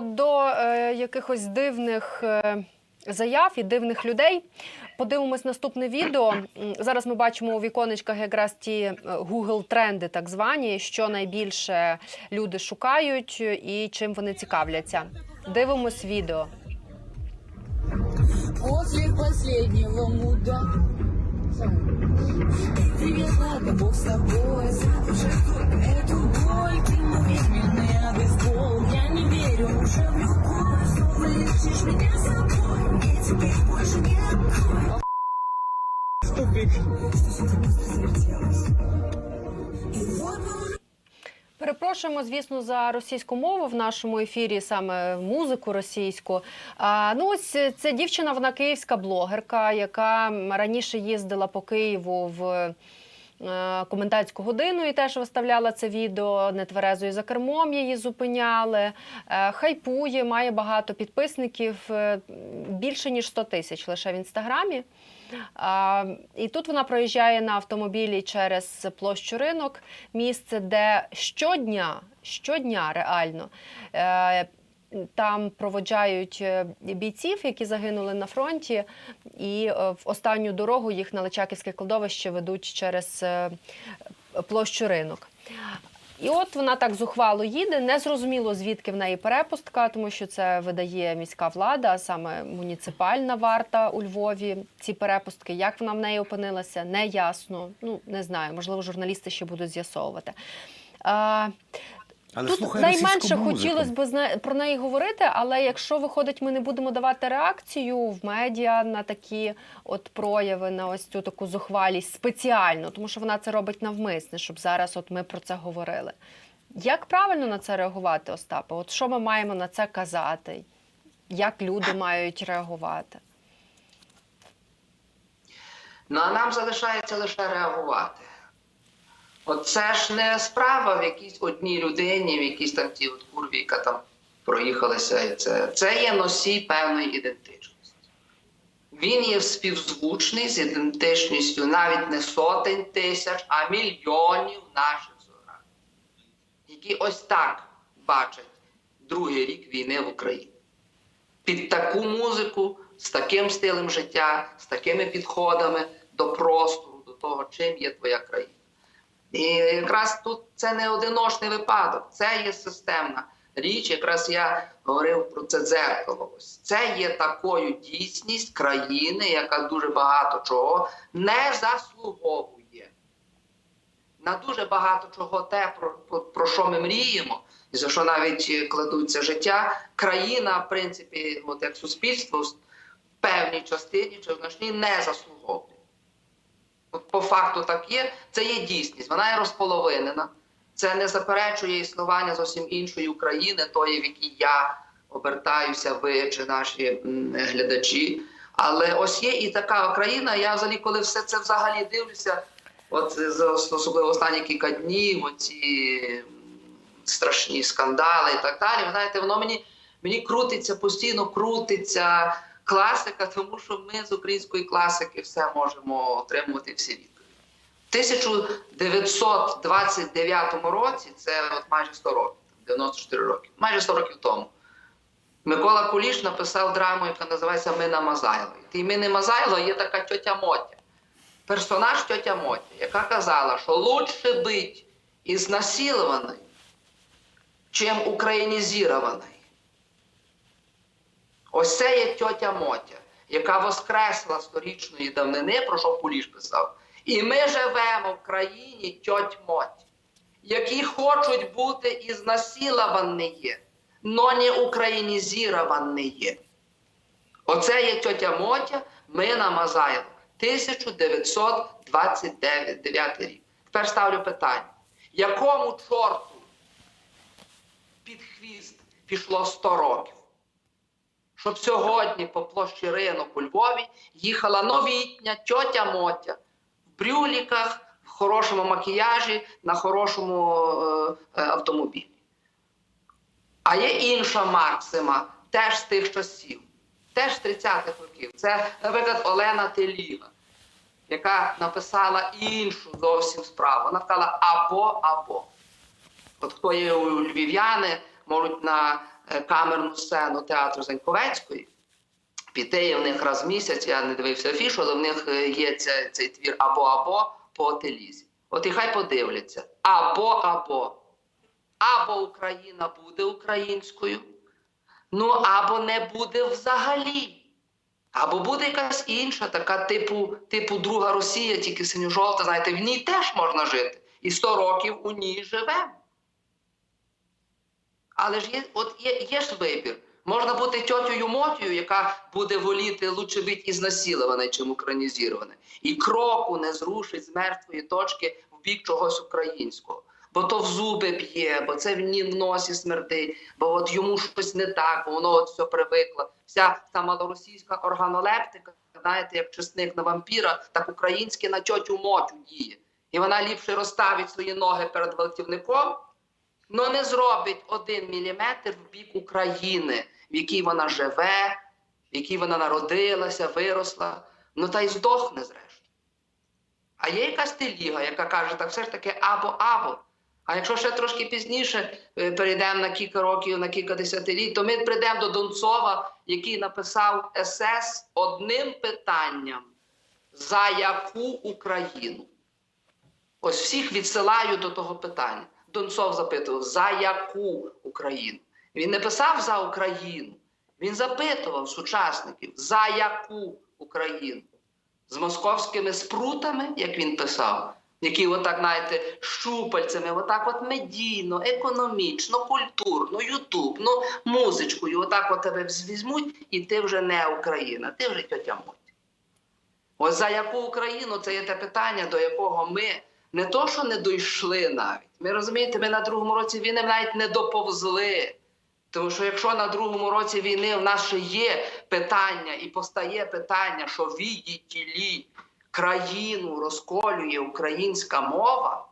до е, якихось дивних е, заяв і дивних людей. Подивимось наступне відео. Зараз ми бачимо у віконечках якраз ті е, Google тренди, так звані, що найбільше люди шукають і чим вони цікавляться. Дивимось відео. После последнего муда Привет, ладно, Бог с тобой Эту боль кинул временный Перепрошуємо, звісно, за російську мову в нашому ефірі, саме музику російську. А, ну, ось ця дівчина, вона київська блогерка, яка раніше їздила по Києву в комендантську годину і теж виставляла це відео. Нетверезою за кермом її зупиняли. Е, хайпує, має багато підписників, е, більше ніж 100 тисяч лише в інстаграмі. І тут вона проїжджає на автомобілі через площу ринок, місце, де щодня, щодня реально. Там проводжають е, бійців, які загинули на фронті, і е, в останню дорогу їх на Личаківське кладовище ведуть через е, площу ринок. І от вона так зухвало їде. Незрозуміло, звідки в неї перепустка, тому що це видає міська влада, а саме муніципальна варта у Львові. Ці перепустки, як вона в неї опинилася, не ясно. Ну не знаю, можливо, журналісти ще будуть з'ясовувати. Але Тут найменше хотілося б про неї говорити, але якщо виходить, ми не будемо давати реакцію в медіа на такі от прояви, на ось цю таку зухвалість спеціально, тому що вона це робить навмисне, щоб зараз от ми про це говорили. Як правильно на це реагувати, Остапе? От що ми маємо на це казати? Як люди мають реагувати? Ну а нам залишається лише реагувати. От це ж не справа в якійсь одній людині, в якійсь там тій от курві, яка там проїхалася. Це, це є носій певної ідентичності. Він є співзвучний з ідентичністю навіть не сотень тисяч, а мільйонів наших сограждан, які ось так бачать другий рік війни в Україні під таку музику, з таким стилем життя, з такими підходами до простору, до того, чим є твоя країна. І якраз тут це не одиночний випадок, це є системна річ. Якраз я говорив про це дзеркало. Ось це є такою дійсність країни, яка дуже багато чого не заслуговує. На дуже багато чого те, про, про, про що ми мріємо, і за що навіть е, кладуться життя, країна, в принципі, от як суспільство, в певній частині чи значній не заслуговує. По факту так є, це є дійсність, вона є розполовинена. Це не заперечує існування зовсім іншої України, тої, в якій я обертаюся, ви чи наші глядачі. Але ось є і така країна. Я взагалі, коли все це взагалі дивлюся, от особливо останні кілька днів, оці страшні скандали і так далі. Ви знаєте, воно мені, мені крутиться, постійно крутиться класика, тому що ми з української класики все можемо отримувати всі відповіді. В 1929 році, це от майже 100 років, 94 роки, майже 100 років тому. Микола Куліш написав драму, яка називається Мина Мазайло. І Мини Мазайло є така тьотя Мотя, персонаж тьотя Мотя, яка казала, що лучше бути ізнасилованою, чим українізованою. Ось це є тьотя Мотя, яка воскресла сторічної давнини, про що Куліш писав. І ми живемо в країні тьоть Моть, які хочуть бути ізнасиловані, но не українізовані. Оце є тьотя Мотя, Мина Мазайло, 1929 рік. Тепер ставлю питання: якому чорту під хвіст пішло 100 років? Щоб сьогодні по площі ринок у Львові їхала новітня тьотя Мотя в брюліках, в хорошому макіяжі, на хорошому е, е, автомобілі. А є інша Максима, теж з тих часів, теж з 30-х років. Це, наприклад, Олена Теліга, яка написала іншу зовсім справу. Вона сказала або, або. От хто є у львів'яни, можуть на е, камерну сцену театру Заньковецької піти і в них раз в місяць. Я не дивився афішу, але в них е, є ця, цей твір або або по отелізі. От і хай подивляться. Або або. Або Україна буде українською, ну або не буде взагалі. Або буде якась інша, така типу, типу друга Росія, тільки синьо-жовта, знаєте, в ній теж можна жити. І 100 років у ній живемо. Але ж є, от є, є ж вибір. Можна бути тьотєю мотію, яка буде воліти лучше бути ізнасилована, чим українізована. І кроку не зрушить з мертвої точки в бік чогось українського. Бо то в зуби б'є, бо це в ні в носі смердить, бо от йому щось не так, бо воно от все привикло. Вся та малоросійська органолептика, знаєте, як чесник на вампіра, так українське на тьотю мотю діє. І вона ліпше розставить свої ноги перед гвалтівником, но не зробить один міліметр в бік України, в якій вона живе, в якій вона народилася, виросла, ну та й здохне зрештою. А є якась теліга, яка каже, так все ж таки або-або. А якщо ще трошки пізніше е, перейдемо на кілька років, на кілька десятиліть, то ми прийдемо до Донцова, який написав СС одним питанням: за яку Україну? Ось всіх відсилаю до того питання. Донцов запитував, за яку Україну? Він не писав за Україну, він запитував сучасників, за яку Україну? З московськими спрутами, як він писав, які отак, знаєте, щупальцями, отак от медійно, економічно, культурно, ютуб, ну, музичкою, отак от тебе візьмуть, і ти вже не Україна, ти вже тьотя Мотя. Ось за яку Україну це є те питання, до якого ми не то, що не дійшли навіть. Ми розумієте, ми на другому році війни навіть не доповзли. Тому що якщо на другому році війни в нас ще є питання і постає питання, що відітілі країну розколює українська мова,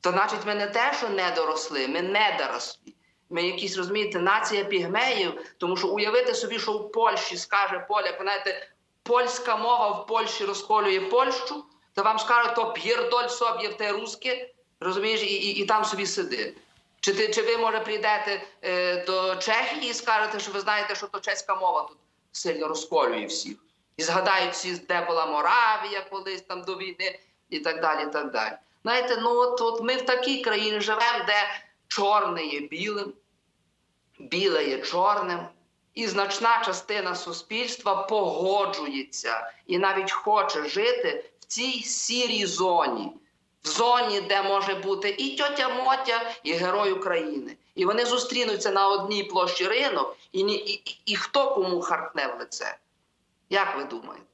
то значить ми не те, що не доросли, ми не дорослі. Ми якісь, розумієте, нація пігмеїв, тому що уявити собі, що в Польщі скаже поляк, знаєте, польська мова в Польщі розколює Польщу, то вам скажуть, то п'єрдоль собі в те русське, розумієш, і, і, і там собі сиди. Чи, ти, чи ви, може, прийдете е, до Чехії і скажете, що ви знаєте, що то чеська мова тут сильно розколює всіх. І згадають всі, де була Моравія колись там до війни, і так далі. і так далі. Знаєте, ну от, от ми в такій країні живемо, де чорне є білим, біле є чорним, і значна частина суспільства погоджується і навіть хоче жити цій сірій зоні, в зоні, де може бути і тьотя Мотя, і герой України. І вони зустрінуться на одній площі ринок, і, і, і, і хто кому харкне в лице. Як ви думаєте?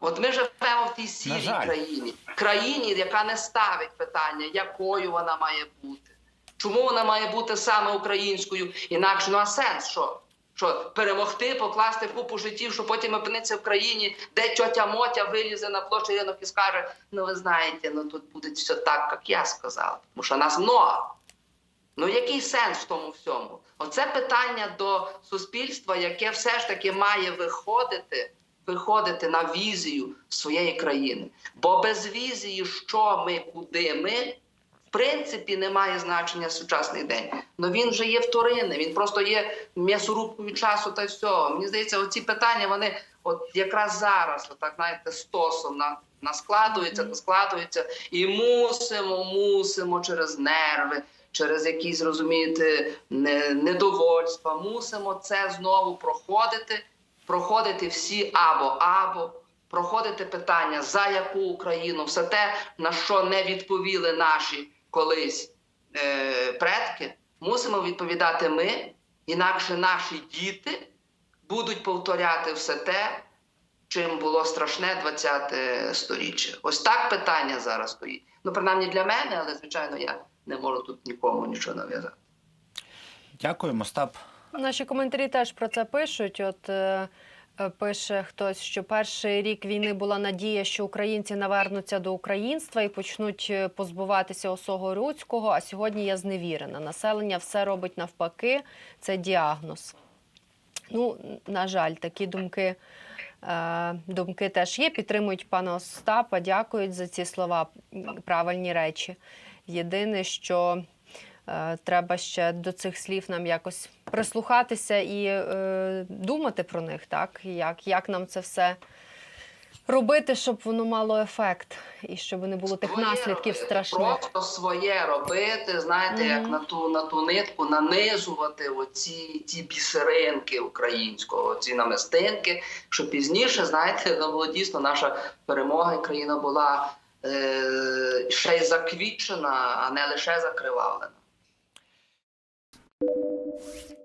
От ми живемо в тій сірій країні, країні, яка не ставить питання, якою вона має бути. Чому вона має бути саме українською? Інакше ну а сенс що? Що перемогти, покласти купу життів, що потім опиниться в країні, де тьотя Мотя вилізе на площу ринок і скаже: ну ви знаєте, ну тут буде все так, як я сказав, тому що нас много. Ну який сенс в тому всьому? Оце питання до суспільства, яке все ж таки має виходити, виходити на візію своєї країни. Бо без візії, що ми, куди ми, принципі, не має значення сучасний день. Ну він вже є вторинний, він просто є м'ясорубкою часу та все. Мені здається, оці питання вони от якраз зараз, отак знаєте, стосом на, на складуються, на складуються, і мусимо, мусимо через нерви. Через якісь розумієте недовольства, мусимо це знову проходити, проходити всі або або, проходити питання за яку Україну, все те, на що не відповіли наші колись е, предки, мусимо відповідати ми, інакше наші діти будуть повторяти все те, чим було страшне 20-те сторіччя. Ось так питання зараз стоїть. Ну, принаймні для мене, але звичайно, я не можу тут нікому нічого нав'язати. Дякуємо, Остап. Наші коментарі теж про це пишуть. От е, е, пише хтось, що перший рік війни була надія, що українці навернуться до українства і почнуть е, позбуватися осого руського. А сьогодні я зневірена. Населення все робить навпаки. Це діагноз. Ну, на жаль, такі думки. е, Думки теж є, підтримують пана Остапа, дякують за ці слова, правильні речі. Єдине, що Е, Треба ще до цих слів нам якось прислухатися і е, думати про них, так? Як, як нам це все робити, щоб воно мало ефект і щоб не було тих Своє наслідків робити, страшних. Просто своє робити, знаєте, Мгм. як на ту на ту нитку нанизувати оці ті бісеринки українського, ці намистинки, що пізніше, знаєте, ну, було дійсно наша перемога, і країна була е, ще й заквітчена, а не лише закривавлена. Thank you.